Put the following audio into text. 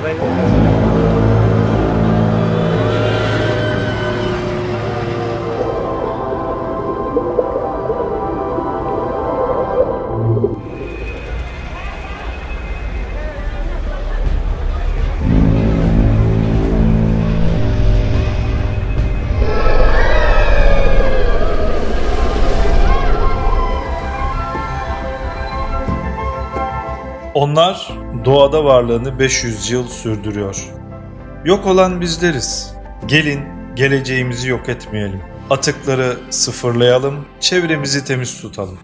Bye, bye. Onlar doğada varlığını 500 yıl sürdürüyor. Yok olan bizleriz. Gelin geleceğimizi yok etmeyelim. Atıkları sıfırlayalım, çevremizi temiz tutalım.